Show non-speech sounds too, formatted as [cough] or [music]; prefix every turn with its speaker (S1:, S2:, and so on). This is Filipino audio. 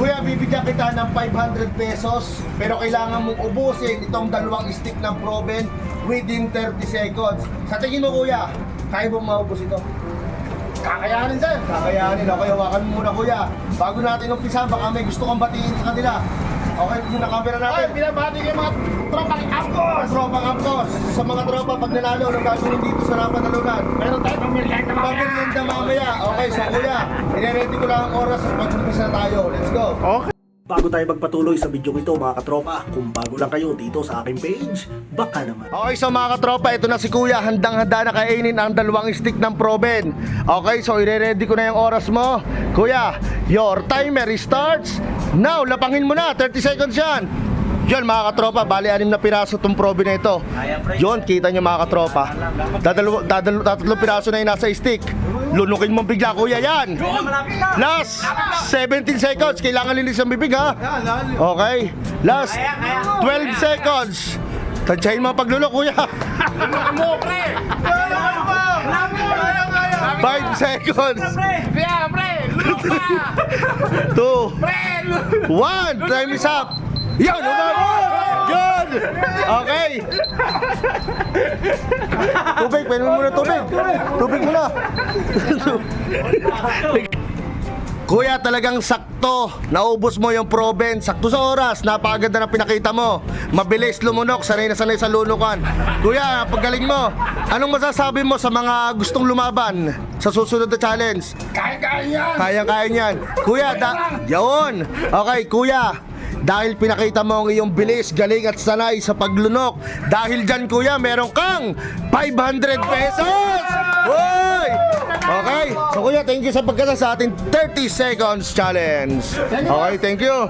S1: Kuya, bibigyan kita ng 500 pesos, pero kailangan mong ubusin itong dalawang stick ng Proven within 30 seconds. Sa tingin mo, kuya, kaya mo maubos ito?
S2: Kakayanin sir.
S1: Kakayanin, okay, hawakan mo muna, kuya. Bago natin umpisa, baka may gusto kong batiin sa kanila. Okay, muna camera
S2: Ay,
S1: natin.
S2: binabati yung mga tropang
S1: Mga
S2: Angkos.
S1: tropa kaptos, sa mga tropa pag nanalo, anong gagawin dito sa napanalunan?
S2: Meron tayo pamilyan na mga
S1: Pagmerienda mamaya. Okay, so kuya, ire-ready ko lang ang oras at mag-umpisa tayo. Let's go.
S2: Okay.
S3: Bago tayo magpatuloy sa video ito mga katropa, kung bago lang kayo dito sa aking page, baka naman.
S1: Okay, so mga katropa, ito na si Kuya. Handang-handa na kainin ang dalawang stick ng Proven. Okay, so ire-ready ko na yung oras mo. Kuya, your timer starts now. Lapangin mo na, 30 seconds yan. Yun mga katropa, bali anim na piraso itong Proven na ito. Yun, kita nyo mga katropa. Dadalo, dadalo, tatlong piraso na yung nasa stick. Lunukin mo bigla, kuya, yan. Last 17 seconds. Kailangan linis ang bibig, ha? Okay. Last 12 seconds. Tansyahin mo ang paglulok, kuya. [laughs]
S2: Mo, pre.
S1: 5 seconds.
S2: Kaya, pre. Lupa. [laughs]
S1: 2,
S2: Pre.
S1: 1. Time is up. Yan, umabot! Yun! Okay. Tubig, pwede mo muna tubig. Tubig muna. [laughs] Kuya, talagang sakto. Naubos mo yung proben. Sakto sa oras. Napakaganda na pinakita mo. Mabilis lumunok. Sanay na sanay sa lunukan. Kuya, paggaling mo. Anong masasabi mo sa mga gustong lumaban sa susunod na challenge?
S2: Kaya-kaya yan.
S1: Kaya-kaya niyan. Kuya, da... Yun! Okay, kuya. Dahil pinakita mo ang iyong bilis, galing at sanay sa paglunok. Dahil dyan, kuya, meron kang 500 pesos! Hoy! So kuya, thank you sa pagkasa sa ating 30 seconds challenge. Okay, thank you.